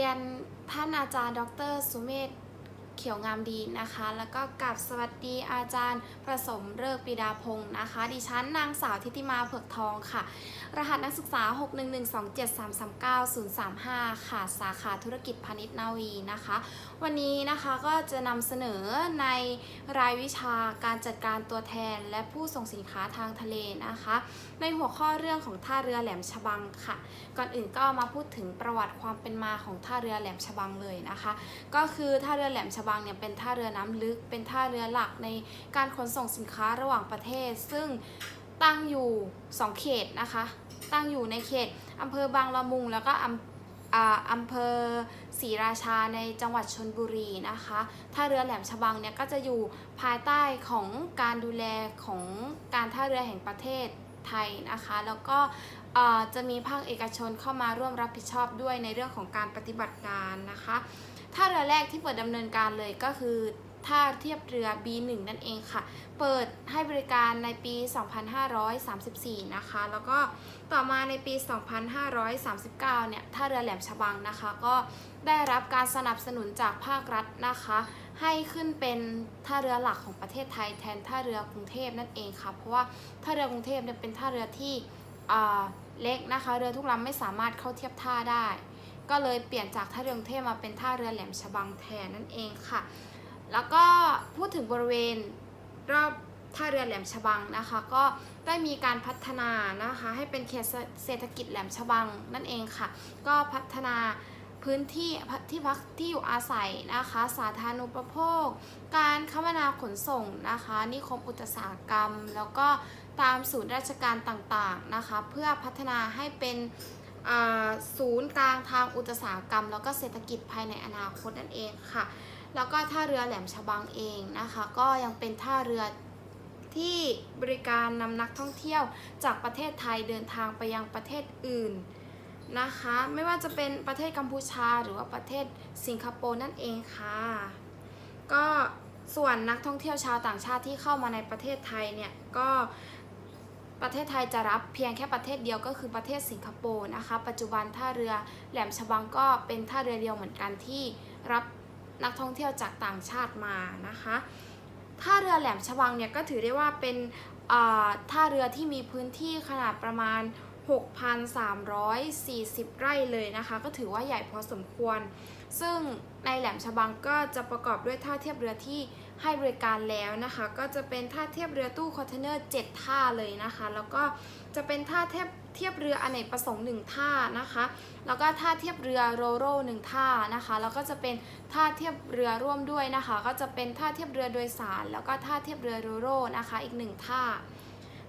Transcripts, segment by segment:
รียนท่านอาจารย์ ดรสุเมธ เขียวงามดีนะคะ แล้วก็กับสวัสดีอาจารย์ประสมเริกปิดาพงศ์นะคะ ดิฉันนางสาวทิติมาเผือกทองค่ะ รหัสนักศึกษา 61127339035 ค่ะ สาขาธุรกิจพาณิชย์นาวีนะคะ วันนี้นะคะก็จะนำเสนอในรายวิชาการจัดการตัวแทนและผู้ส่งสินค้าทางทะเลนะคะ ในหัวข้อเรื่องของท่าเรือแหลมฉบังค่ะ ก่อนอื่นก็มาพูดถึงประวัติความเป็นมาของท่าเรือแหลมฉบังเลยนะคะ ก็คือท่าเรือแหลมฉบังเนี่ยเป็นท่าเรือน้ำลึก เป็นท่าเรือหลักในการขนส่งสินค้าระหว่างประเทศ ซึ่งตั้งอยู่ 2 เขตนะคะ ตั้งอยู่ในเขตอำเภอบางละมุงแล้วก็อำออำเภอศรีราชาในจังหวัดชนบุรีนะคะท่าเรือแหลมฉบังเนี่ยก็จะอยู่ภายใต้ของการดูแลของการท่าเรือแห่งประเทศไทยนะคะ แล้วก็จะมีภาคเอกชนเข้ามาร่วมรับผิดชอบด้วยในเรื่องของการปฏิบัติการนะคะ ท่าเรือแรกที่เปิดดำเนินการเลยก็คือท่าเทียบเรือ B1 นั่นเองค่ะ เปิดให้บริการในปี 2534 นะคะ แล้วก็ต่อมาในปี 2539 เนี่ย ท่าเรือแหลมฉบังนะคะ ก็ได้รับการสนับสนุนจากภาครัฐนะคะ ให้ขึ้นเป็นท่าเรือหลักของประเทศไทยแทนท่าเรือกรุงเทพนั่นเองค่ะ เพราะว่าท่าเรือกรุงเทพเนี่ยเป็นท่าเรือที่เล็กนะคะ เรือทุกลำไม่สามารถเข้าเทียบท่าได้ ก็เลยเปลี่ยนจากท่าเรือกรุงเทพมาเป็นท่าเรือแหลมฉบังแทนนั่นเองค่ะ แล้วก็พูดถึงบริเวณรอบท่าเรือแหลมฉบังนะคะ ก็ได้มีการพัฒนานะคะ ให้เป็นเขตเศรษฐกิจแหลมฉบังนั่นเองค่ะ ก็พัฒนาพื้นที่ที่พักที่อยู่อาศัยนะคะ สาธารณูปโภค การคมนาขนส่งนะคะ นิคมอุตสาหกรรม แล้วก็ตามศูนย์ราชการต่างๆนะคะ เพื่อพัฒนาให้เป็น ศูนย์กลางทางอุตสาหกรรม แล้วก็เศรษฐกิจภายในอนาคตนั่นเองค่ะ แล้วก็ท่าเรือแหลมฉบังเองนะคะ ก็ยังเป็นท่าเรือที่บริการนำนักท่องเที่ยวจากประเทศไทยเดินทางไปยังประเทศอื่นนะคะ ไม่ว่าจะเป็นประเทศกัมพูชาหรือว่าประเทศสิงคโปร์นั่นเองค่ะ ก็ส่วนนักท่องเที่ยวชาวต่างชาติที่เข้ามาในประเทศไทยเนี่ยก็ ประเทศไทยจะรับเพียงแค่ประเทศเดียวก็คือประเทศสิงคโปร์นะคะ ปัจจุบันท่าเรือแหลมฉบังก็เป็นท่าเรือเดียวเหมือนกันที่รับนักท่องเที่ยวจากต่างชาติมานะคะท่าเรือแหลมฉบังเนี่ยก็ถือได้ว่าเป็นอ่าท่าเรือที่มีพื้นที่ขนาดประมาณ 6,340 ไร่เลยนะคะ ก็ถือว่าใหญ่พอสมควร ซึ่งในแหลมฉบังก็จะประกอบด้วยท่าเทียบเรือที่ ให้บริการแล้วนะคะ ก็จะเป็นท่าเทียบเรือตู้คอนเทนเนอร์7ท่าเลยนะคะ แล้วก็จะเป็นท่าเทียบเทียบเรืออเนกประสงค์1ท่านะคะ แล้วก็ท่าเทียบเรือโรโร่หนึ่งท่านะคะ แล้วก็จะเป็นท่าเทียบเรือร่วมด้วยนะคะ ก็จะเป็นท่าเทียบเรือโดยสาร แล้วก็ท่าเทียบเรือโรโร่นะคะ อีกหนึ่งท่า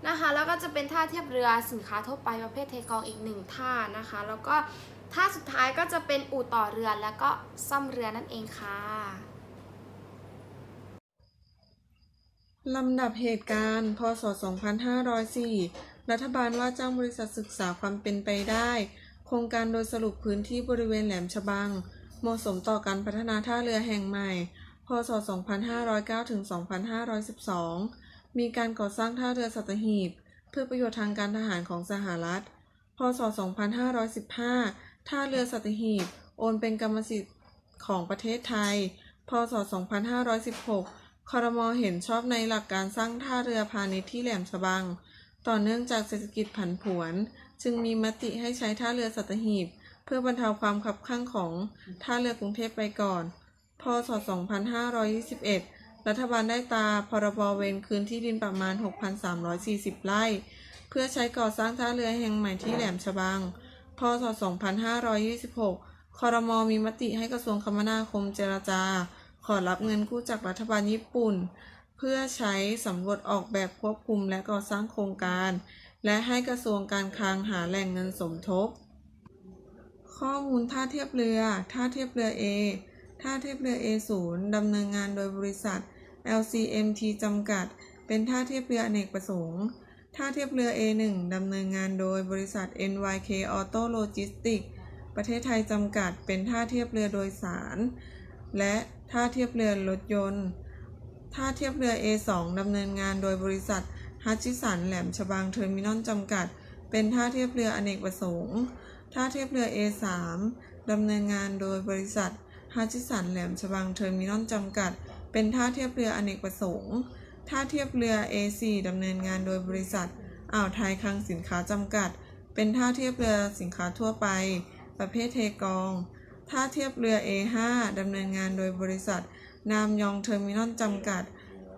นะคะ แล้วก็จะเป็นท่าเทียบเรือสินค้าทั่วไปประเภทเทกองอีกหนึ่งท่านะคะ แล้วก็ท่าสุดท้ายก็จะเป็นอู่ต่อเรือแล้วก็ซ่อมเรือนั่นเองค่ะ ลำดับเหตุการณ์ พศ 2504 รัฐบาลว่าจ้างบริษัทศึกษาความเป็นไปได้ โครงการโดยสรุปพื้นที่บริเวณแหลมฉบัง เหมาะสมต่อการพัฒนาท่าเรือแห่งใหม่ พศ 2509 ถึง 2512 มีการก่อสร้างท่าเรือสัตหีบ เพื่อประโยชน์ทางการทหารของสหรัฐ พศ 2515 ท่าเรือสัตหีบ โอนเป็นกรรมสิทธิ์ของประเทศไทย พศ 2516 คอรมอเห็นชอบในหลักการสร้างท่าเรือพาณิชย์ที่แหลมฉบัง ต่อเนื่องจากเศรษฐกิจผันผวน จึงมีมติให้ใช้ท่าเรือสัตหีบ เพื่อบรรเทาความขับข้างของท่าเรือกรุงเทพไปก่อน พศ 2521 รัฐบาลได้ตราพรบเวรคืนที่ดินประมาณ 6,340 ไร่ เพื่อใช้ก่อสร้างท่าเรือแห่งใหม่ที่แหลมฉบัง พศ 2526 คอรมอมีมติให้กระทรวงคมนาคมเจรจา ขอรับเงินกู้จากรัฐบาลญี่ปุ่น เพื่อใช้สำรวจออกแบบควบคุมและก่อสร้างโครงการ และให้กระทรวงการคลังหาแหล่งเงินสมทบ ข้อมูลท่าเทียบเรือ ท่าเทียบเรือ A ท่าเทียบเรือ A0 ดำเนินงานโดยบริษัท LCMT จำกัด เป็นท่าเทียบเรืออเนกประสงค์ท่าเทียบเรือ A1 ดำเนินงานโดยบริษัท NYK Auto Logistics ประเทศไทยจำกัด เป็นท่าเทียบเรือโดยสาร และท่าเทียบเรือรถยนต์ท่าเทียบเรือ A2 ดำเนินงานโดยบริษัทฮัตชิสันแหลมฉบังเทอร์มินอลจำกัด เป็นท่าเทียบเรืออเนกประสงค์ ท่าเทียบเรือ A3 ดำเนินงานโดยบริษัทฮัจิสันแหลมฉบังเทอร์มินอลจำกัด เป็นท่าเทียบเรืออเนกประสงค์ ท่าเทียบเรือ A4 ดำเนินงานโดยบริษัทอ่าวไทยคลังสินค้าจำกัด เป็นท่าเทียบเรือสินค้าทั่วไป ประเภทเทกอง ท่าเทียบเรือ A5 ดำเนินงานโดยบริษัท นามยองเทอร์มินอลจำกัด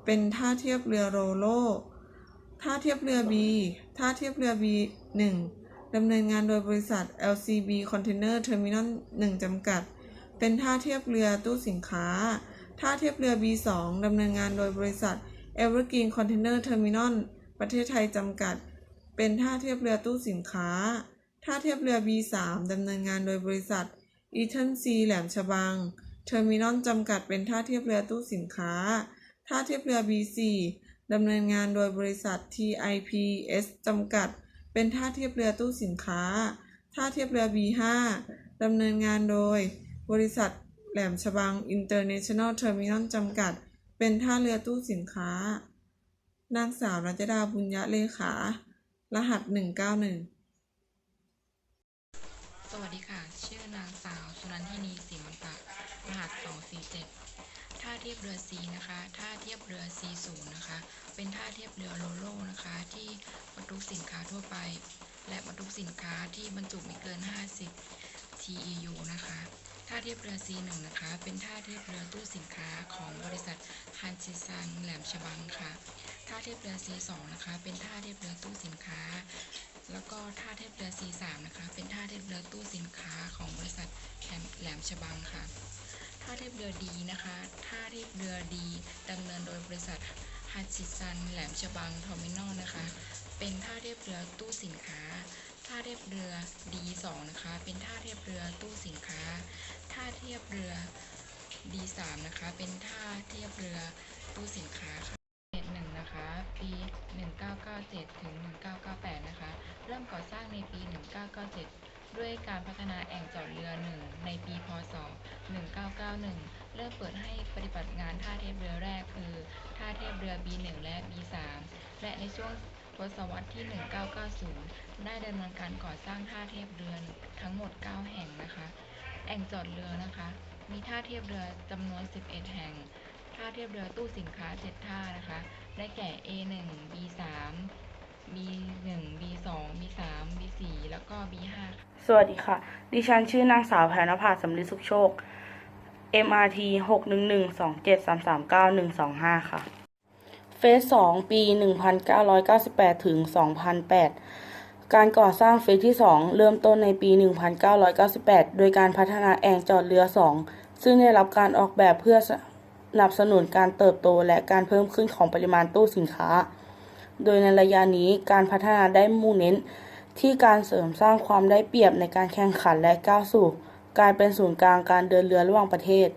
เป็นท่าเทียบเรือโรโลท่าเทียบเรือ B ท่าเทียบเรือ B1 ดำเนินงานโดยบริษัท LCB Container Terminal 1 จำกัด เป็นท่าเทียบเรือตู้สินค้า ท่าเทียบเรือ B2 ดำเนินงานโดยบริษัท Evergreen Container Terminal ประเทศไทย จำกัด เป็นท่าเทียบเรือตู้สินค้า ท่าเทียบเรือ B3 ดำเนินงานโดยบริษัท e t o n C แหลมฉบัง เทอร์มินอลจำกัดเป็นท่าเทียบเรือตู้สินค้า ท่าเทียบเรือ B4 ดำเนินงานโดยบริษัท TIPS จำกัด เป็นท่าเทียบเรือตู้สินค้า ท่าเทียบเรือ B5 ดำเนินงานโดย บริษัทแหลมฉบัง International Terminal จำกัด เป็นท่าเรือตู้สินค้า นางสาวรัชดาบุญยะเลขา รหัส 191 สวัสดีค่ะ ชื่อนางสาวสุนันทินีสิมันตะรหัส 247 ท่า เทียบเรือ C นะคะท่าเทียบเรือ C0 นะคะ เป็นท่าเทียบเรือโลโลนะคะ ที่บรรทุกสินค้าทั่วไป และบรรทุกสินค้าที่บรรจุไม่เกิน 50 TEU นะคะ ท่าเทียบเรือ C1 นะคะ เป็นท่าเทียบเรือตู้สินค้าของบริษัทฮันซิซังแหลมฉบังค่ะ ท่าเทียบเรือ C2 นะคะ เป็นท่าเทียบเรือตู้สินค้า แล้วก็ท่าเทียบเรือ C3 นะคะ เป็นท่าเทียบเรือตู้สินค้าของบริษัทแหลมแหลมฉบังค่ะ ท่าเทียบเรือดีนะคะท่าเทียบเรือดีดำเนินโดยบริษัทฮัตชิซันแหลมฉบังทอร์มินอลนะคะ เป็นท่าเทียบเรือตู้สินค้า ท่าเทียบเรือ D2 นะคะ เป็นท่าเทียบเรือตู้สินค้า ท่าเทียบเรือ D3 นะคะ เป็นท่าเทียบเรือตู้สินค้าค่ะเขตหนึ่งนะคะ ปี 1997 ถึง 1998 นะคะ เริ่มก่อสร้างในปี 1997 ด้วยการพัฒนาแอ่งจอดเรือ 1 ในปีพศ 1991 เริ่มเปิดให้ปฏิบัติงานท่าเทียบเรือแรกคือ ท่าเทียบเรือ B1 และ B3 และในช่วงทศวรรษที่ 1990 ได้ดำเนินการก่อสร้างท่าเทียบเรือทั้งหมด 9 แห่งนะคะ แอ่งจอดเรือนะคะ มีท่าเทียบเรือจำนวน 11 แห่ง ท่าเทียบเรือตู้สินค้า 7 ท่านะคะ ได้แก่ A1 B3 B1 B2 B3 B4 แล้วก็ B5 ค่ะสวัสดีค่ะ ดิฉันชื่อนางสาวแพรนภาสำลิดสุขโชค MRT 6 1 1 2 7 3 3 9 1 2 5 ค่ะ เฟส2ปี 1998 ถึง 2008 การก่อสร้างเฟสที่ 2 เริ่มต้นในปี 1998 โดยการพัฒนาแอ่งจอดเรือ 2 ซึ่งได้รับการออกแบบเพื่อสนับสนุนการเติบโตและการเพิ่มขึ้นของปริมาณตู้สินค้า โดยในระยะนี้การพัฒนาได้มุ่งเน้น ที่การเสริมสร้างความได้เปรียบในการแข่งขันและก้าวสู่การเป็นศูนย์กลางการเดินเรือระหว่างประเทศ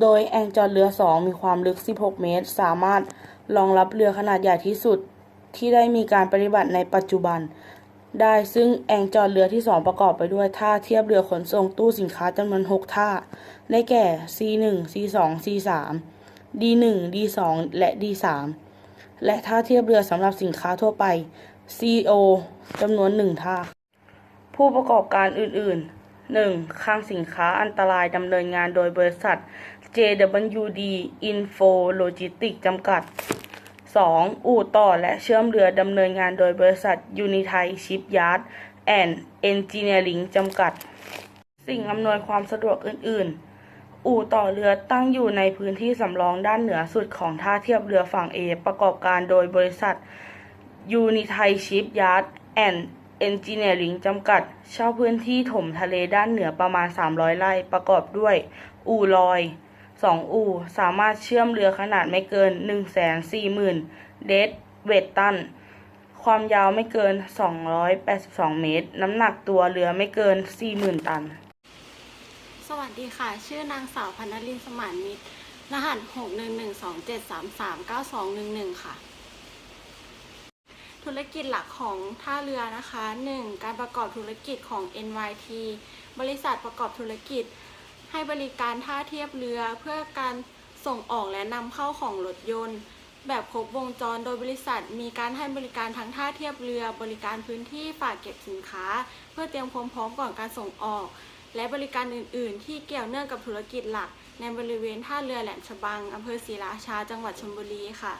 โดยแองจอดเรือ 2 มีความลึก 16 เมตร สามารถรองรับเรือขนาดใหญ่ที่สุดที่ได้มีการปฏิบัติในปัจจุบัน ได้ซึ่งแองจอดเรือที่ 2 ประกอบไปด้วยท่าเทียบเรือขนส่งตู้สินค้าจำนวน 6 ท่า ได้แก่ C1 C2 C3 D1 D2 และ D3 และท่าเทียบเรือสำหรับสินค้าทั่วไป CO จำนวนหนึ่งท่า ผู้ประกอบการอื่น ๆ 1. คลังสินค้าอันตรายดำเนินงานโดยบริษัท JWD Info Logistics จำกัด 2. อู่ต่อและเชื่อมเรือดำเนินงานโดยบริษัท Unitai Shipyard and Engineering จำกัด สิ่งอำนวยความสะดวกอื่น ๆ อู่ต่อเรือตั้งอยู่ในพื้นที่สำรองด้านเหนือสุดของท่าเทียบเรือฝั่ง A ประกอบการโดยบริษัท Unitai Shipyard and Engineering จำกัด เช่าพื้นที่ถมทะเลด้านเหนือประมาณ 300 ไร่ ประกอบด้วย อู่ลอย 2 อู่ สามารถเชื่อมเรือขนาดไม่เกิน 140,000 เดดเวตตัน ความยาวไม่เกิน 282 เมตร น้ำหนักตัวเรือไม่เกิน 40,000 ตัน สวัสดีค่ะ ชื่อนางสาวพันนลินสมานมิตร รหัส 6 1 1 2 7 3 3 9 2 1 1 ค่ะ ธุรกิจหลักของท่าเรือนะคะ 1. การประกอบธุรกิจของ NYT บริษัทประกอบธุรกิจ ให้บริการท่าเทียบเรือเพื่อการส่งออกและนำเข้าของรถยนต์ แบบครบวงจรโดยบริษัทมีการให้บริการทั้งท่าเทียบเรือ บริการพื้นที่ฝากเก็บสินค้า เพื่อเตรียมความพร้อมก่อนการส่งออก และบริการอื่น ๆ ที่เกี่ยวเนื่องกับธุรกิจหลัก ในบริเวณท่าเรือแหลมฉบังอำเภอศรีราชา จังหวัดชลบุรีค่ะ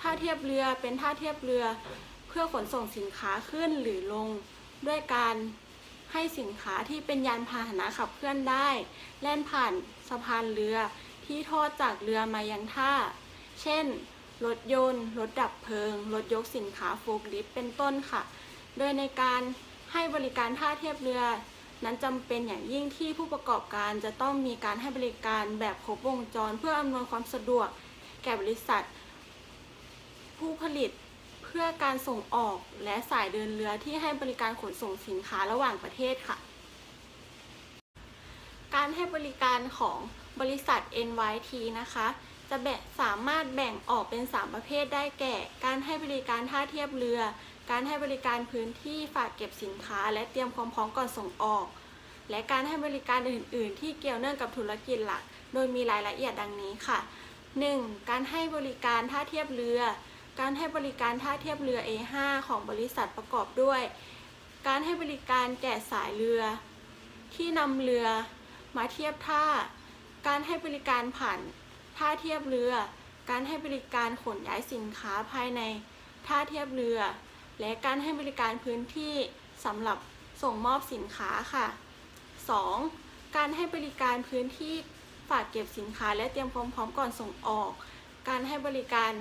ท่าเทียบเรือเป็นท่าเทียบเรือเพื่อขนส่งสินค้าขึ้นหรือลง ด้วยการให้สินค้าที่เป็นยานพาหนะขับเคลื่อนได้ แล่นผ่านสะพานเรือที่ทอดจากเรือมายังท่า เช่น รถยนต์ รถดับเพลิง รถยกสินค้าโฟล์คลิฟต์เป็นต้นค่ะ โดยในการให้บริการท่าเทียบเรือ นั้นจำเป็นอย่างยิ่งที่ผู้ประกอบการจะต้องมีการให้บริการแบบครบวงจร เพื่ออำนวยความสะดวกแก่บริษัท ผู้ผลิตเพื่อการส่งออกและสายเดินเรือที่ให้บริการขนส่งสินค้าระหว่างประเทศค่ะ การให้บริการของบริษัท NYT นะคะ จะแบ่งสามารถแบ่งออกเป็น 3 ประเภทได้แก่ การให้บริการท่าเทียบเรือ การให้บริการพื้นที่ฝากเก็บสินค้า และเตรียมความพร้อมก่อนส่งออก และการให้บริการอื่น ๆ ที่เกี่ยวเนื่องกับธุรกิจหลัก โดยมีรายละเอียดดังนี้ค่ะ 1. การให้บริการท่าเทียบเรือ การให้บริการท่าเทียบเรือ A5 ของบริษัทประกอบด้วย การให้บริการแก่สายเรือ ที่นำเรือมาเทียบท่า การให้บริการผ่าน ท่าเทียบเรือ การให้บริการขนย้ายสินค้าภายในท่าเทียบเรือ และการให้บริการพื้นที่สำหรับส่งมอบสินค้าค่ะ 2. การให้บริการพื้นที่ฝากเก็บสินค้าและเตรียมความพร้อมก่อนส่งออก การให้บริการ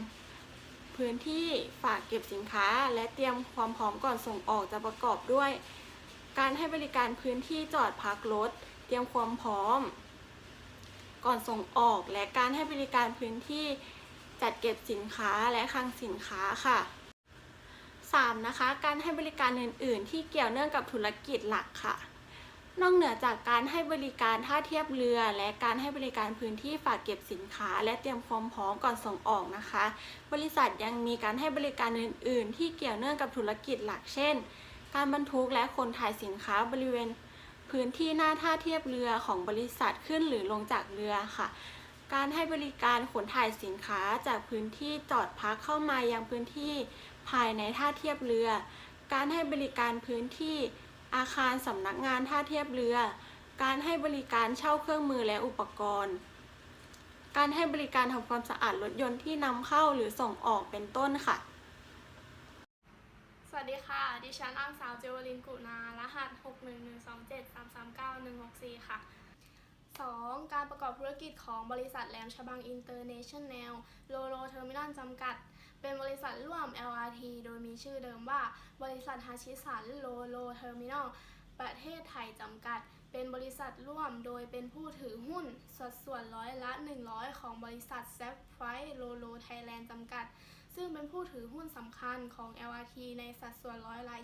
พื้นที่ฝากเก็บสินค้า และเตรียมความพร้อมก่อนส่งออกจะประกอบด้วย การให้บริการพื้นที่จอดพักรถ เตรียมความพร้อม ก่อนส่งออกและการให้บริการพื้นที่จัดเก็บสินค้าและคลังสินค้าค่ะ 3. นะคะ การให้บริการอื่น ๆ ที่เกี่ยวเนื่องกับธุรกิจหลักค่ะ นอกเหนือจากการให้บริการท่าเทียบเรือ และการให้บริการพื้นที่ฝากเก็บสินค้า และเตรียมความพร้อมก่อนส่งออกนะคะ บริษัทยังมีการให้บริการอื่น ๆ ที่เกี่ยวเนื่องกับธุรกิจหลัก เช่น การบรรทุกและขนถ่ายสินค้าบริเวณ พื้นที่หน้าท่าเทียบเรือของบริษัทขึ้นหรือลงจากเรือค่ะ การให้บริการขนถ่ายสินค้าจากพื้นที่จอดพักเข้ามายังพื้นที่ภายในท่าเทียบเรือ การให้บริการพื้นที่อาคารสำนักงานท่าเทียบเรือ การให้บริการเช่าเครื่องมือและอุปกรณ์ การให้บริการทำความสะอาดรถยนต์ที่นำเข้าหรือส่งออกเป็นต้นค่ะ วัสดีค่ะ ดิฉันอังสาวเจวลินกุนารหัส 61127339164 ค่ะ 2. การประกอบธุรกิจของบริษัทแหลมฉบังอินเตอร์เนชั่นแนลโลโลเทอร์มินอลจำกัด เป็นบริษัทร่วม LRT โดยมีชื่อเดิมว่า บริษัทฮาชิสันโลโลเทอร์มินอลประเทศไทยจำกัด เป็นบริษัทร่วมโดยเป็นผู้ถือหุ้น สัดส่วนร้อยละ 100 ของบริษัทแซฟไฟโลโลไทยแลนด์จำกัด ซึ่งเป็นผู้ถือหุ้นสำคัญของ LRT ในสัดส่วนร้อยละ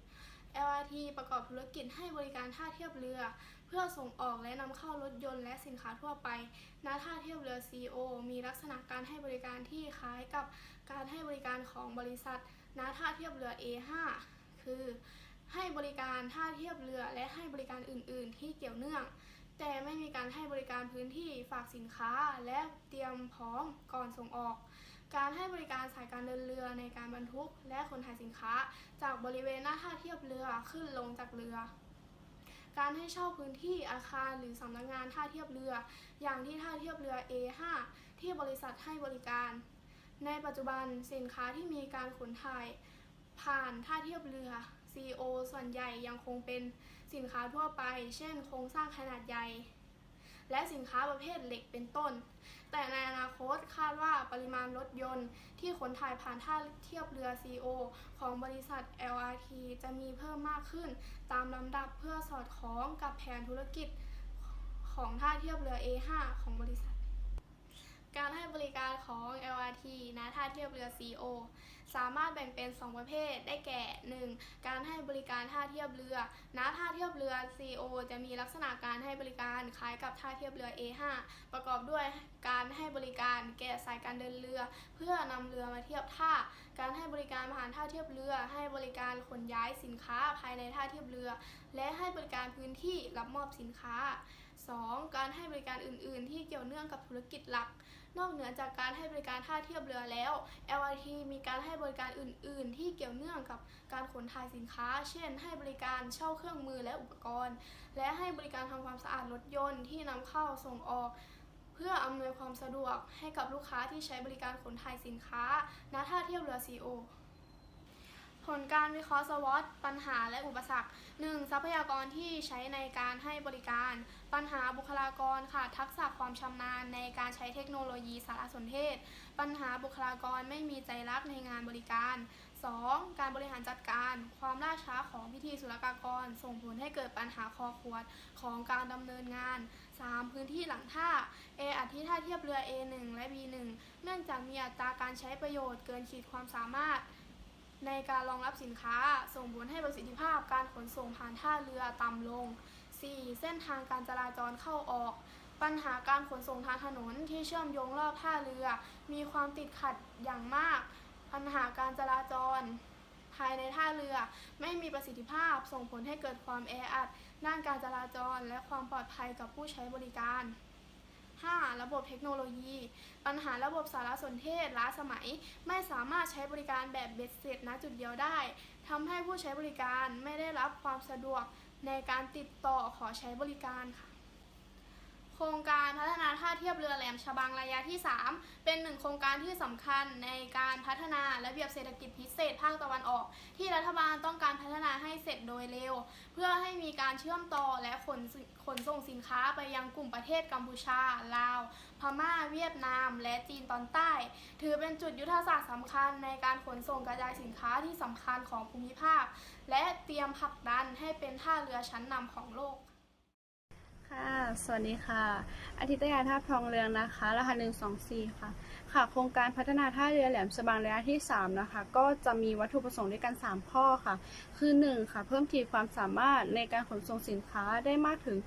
20 LRT ประกอบธุรกิจให้บริการท่าเทียบเรือ เพื่อส่งออกและนำเข้ารถยนต์และสินค้าทั่วไป ณ ท่าเทียบเรือ CO มีลักษณะการให้บริการที่คล้ายกับการให้บริการของบริษัท ณ ท่าเทียบเรือ A5 คือให้บริการท่าเทียบเรือและให้บริการอื่น ๆ ที่เกี่ยวเนื่อง แต่ไม่มีการให้บริการพื้นที่ฝากสินค้าและเตรียมพร้อมก่อนส่งออก การให้บริการสายการเดินเรือในการบรรทุก และขนถ่ายสินค้า จากบริเวณหน้าท่าเทียบเรือขึ้นลงจากเรือ การให้เช่าพื้นที่อาคารหรือสำนักงานท่าเทียบเรือ อย่างที่ท่าเทียบเรือ A5 ที่บริษัทให้บริการ ในปัจจุบันสินค้าที่มีการขนถ่ายผ่านท่าเทียบเรือ CO ส่วนใหญ่ยังคงเป็นสินค้าทั่วไป เช่น โครงสร้างขนาดใหญ่ และสินค้าประเภทเหล็กเป็นต้น แต่ในอนาคตคาดว่าปริมาณรถยนต์ที่ขนถ่ายผ่านท่าเทียบเรือ CO ของบริษัท LRT จะมีเพิ่มมากขึ้น ตามลำดับเพื่อสอดคล้องกับแผนธุรกิจของท่าเทียบเรือ A5 ของบริษัท การให้บริการของ LRT ณท่าเทียบเรือ CO สามารถแบ่งเป็น 2 ประเภทได้แก่ 1. การให้บริการท่าเทียบเรือณท่าเทียบเรือ CO จะมีลักษณะการให้บริการคล้ายกับท่าเทียบเรือ A5 ประกอบด้วยการให้บริการแก่สายการเดินเรือ เพื่อนำเรือมาเทียบท่า การให้บริการผ่านท่าเทียบเรือ ให้บริการขนย้ายสินค้าภายในท่าเทียบเรือ และให้บริการพื้นที่รับมอบสินค้า 2. การให้บริการอื่น ๆ ที่เกี่ยวเนื่องกับธุรกิจหลัก นอกเหนือจากการให้บริการท่าเทียบเรือแล้ว LRT มีการให้บริการอื่น ๆ ที่เกี่ยวเนื่องกับการขนถ่ายสินค้า เช่น ให้บริการเช่าเครื่องมือและอุปกรณ์ และให้บริการทำความสะอาดรถยนต์ที่นำเข้าส่งออก เพื่ออำนวยความสะดวกให้กับลูกค้าที่ใช้บริการขนถ่ายสินค้าณท่าเทียบเรือ CO ลการวิเคราะห์สวอตปัญหาและอุปสรรค 1. ทรัพยากรที่ใช้ในการให้บริการ ปัญหาบุคลากรขาดทักษะความชำนาญในการใช้เทคโนโลยีสารสนเทศ ปัญหาบุคลากรไม่มีใจรักในงานบริการ 2. การบริหารจัดการ ความล่าช้าของพิธีศุลกากร ส่งผลให้เกิดปัญหาคอขวดของการดำเนินงาน 3. พื้นที่หลังท่า A อัดที่ท่าเทียบเรือ A1 และ B1 เนื่องจากมีอัตราการใช้ประโยชน์เกินขีดความสามารถ ในการรองรับสินค้าส่งผลให้ประสิทธิภาพการขนส่งผ่านท่าเรือต่ำลง 4. เส้นทางการจราจรเข้าออก ปัญหาการขนส่งทางถนนที่เชื่อมโยงรอบท่าเรือ มีความติดขัดอย่างมาก ปัญหาการจราจร ภายในท่าเรือไม่มีประสิทธิภาพส่งผลให้เกิดความแออัดด้านการจราจร และความปลอดภัยกับผู้ใช้บริการ 5. ระบบเทคโนโลยี ปัญหาระบบสารสนเทศล้าสมัย ไม่สามารถใช้บริการแบบเบ็ดเสร็จณจุดเดียวได้ทำให้ผู้ใช้บริการไม่ได้รับความสะดวกในการติดต่อขอใช้บริการค่ะ ครงการพัฒนาท่าเทียบเรือแหลมฉบังระยะที่ 3 เป็นหนึ่งโครงการที่สำคัญในการพัฒนาระเบียบเศรษฐกิจพิเศษภาคตะวันออก ที่รัฐบาลต้องการพัฒนาให้เสร็จโดยเร็ว เพื่อให้มีการเชื่อมต่อและขนขนส่งสินค้าไปยังกลุ่มประเทศกัมพูชา ลาว พม่า เวียดนาม และจีนตอนใต้ ถือเป็นจุดยุทธศาสตร์สำคัญในการขนส่งกระจายสินค้าที่สำคัญของภูมิภาค และเตรียมผลักดันให้เป็นท่าเรือชั้นนำของโลก ค่ะ สวัสดีค่ะ อาทิตยาท่าทองเรืองนะคะ รหัส124ค่ะ ค่ะ โครงการพัฒนาท่าเรือแหลมฉบังระยะที่ 3 นะคะ ก็จะมีวัตถุประสงค์ด้วยกัน 3 ข้อค่ะ คือ 1 ค่ะ เพิ่มขีดความสามารถในการขนส่งสินค้าได้มากถึง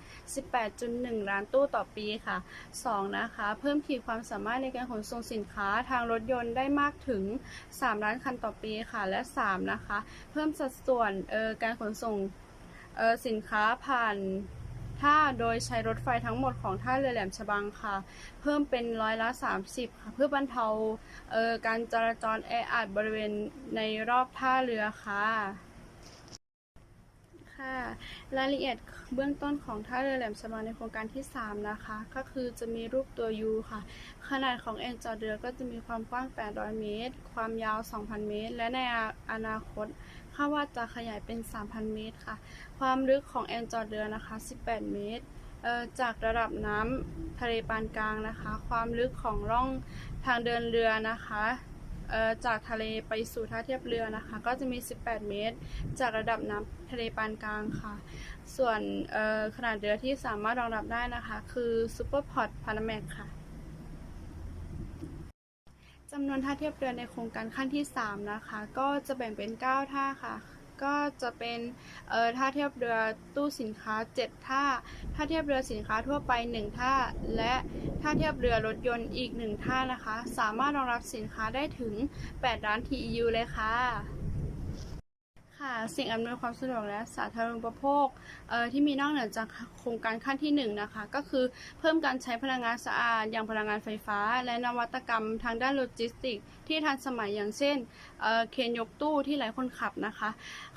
18.1 ล้านตู้ต่อปีค่ะ 2 นะคะ เพิ่มขีดความสามารถในการขนส่งสินค้าทางรถยนต์ได้มากถึง 3 ล้านคันต่อปีค่ะ และ 3 นะคะ เพิ่มสัดส่วนออการขนส่งออสินค้าผ่าน ท่าโดยใช้รถไฟทั้งหมดของท่าเรือแหลมฉบังค่ะ เพิ่มเป็นร้อยละ 30 ค่ะ เพื่อบรรเทาเการจราจรแออัดบริเวณในรอบท่าเรือค่ะ ค่ะ รายละเอียดเบื้องต้นของท่าเรือแหลมฉบังในโครงการที่ 3 นะคะ ก็คือจะมีรูปตัว U ค่ะ ขนาดของแอ่งจอดเรือก็จะมีความกว้าง 800 เมตร ความยาว 2,000 เมตร และในอนาคตคาดว่าจะขยายเป็น 3,000 เมตรค่ะ ความลึกของแอ่งจอดเรือนะคะ 18 เมตรเอ่อจากระดับน้ำทะเลปานกลางนะคะ ความลึกของร่องทางเดินเรือนะคะ จากทะเลไปสู่ท่าเทียบเรือนะคะ ก็จะมี 18 เมตร จากระดับน้ำทะเลปานกลางค่ะ ส่วนขนาดเรือที่สามารถรองรับได้นะคะ คือซูเปอร์พอร์ตพานาแมกค่ะจำนวนท่าเทียบเรือในโครงการขั้นที่ 3 นะคะ ก็จะแบ่งเป็น 9 ท่าค่ะ ก็จะเป็นเอ่อท่าเทียบเรือตู้สินค้า 7 ท่า ท่าเทียบเรือสินค้าทั่วไป 1 ท่า และท่าเทียบเรือรถยนต์อีก 1 ท่านะคะ สามารถรองรับสินค้าได้ถึง 8 ล้าน TEU เลยค่ะ ค่ะ สิ่งอำนวยความสะดวกและสาธารณูปโภคที่มีนอกเหนือจากโครงการขั้นที่1นะคะ ก็คือเพิ่มการใช้พลังงานสะอาด อย่างพลังงานไฟฟ้า และนวัตกรรมทางด้านโลจิสติกส์ที่ทันสมัยอย่างเช่นเอ่อเคนยกตู้ที่หลายคนขับนะคะ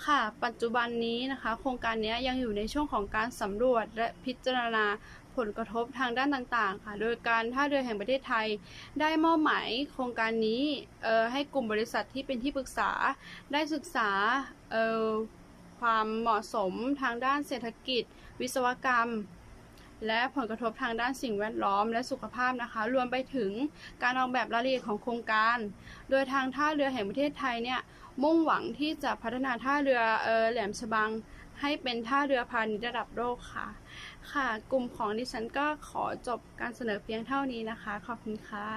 ค่ะ ปัจจุบันนี้นะคะ โครงการนี้ยังอยู่ในช่วงของการสำรวจและพิจารณา ผลกระทบทางด้านต่างๆ ค่ะ โดยการท่าเรือแห่งประเทศไทย ได้มอบหมายโครงการนี้ให้กลุ่มบริษัทที่เป็นที่ปรึกษา ได้ศึกษาความเหมาะสมทางด้านเศรษฐกิจ วิศวกรรม และผลกระทบทางด้านสิ่งแวดล้อมและสุขภาพนะคะ รวมไปถึงการออกแบบรายละเอียดของโครงการ โดยทางท่าเรือแห่งประเทศไทยเนี่ยมุ่งหวังที่จะพัฒนาท่าเรือเออแหลมฉบังให้เป็นท่าเรือพาณิชย์ระดับโลกค่ะ ค่ะ กลุ่มของดิฉันก็ขอจบการเสนอเพียงเท่านี้นะคะ ขอบคุณค่ะ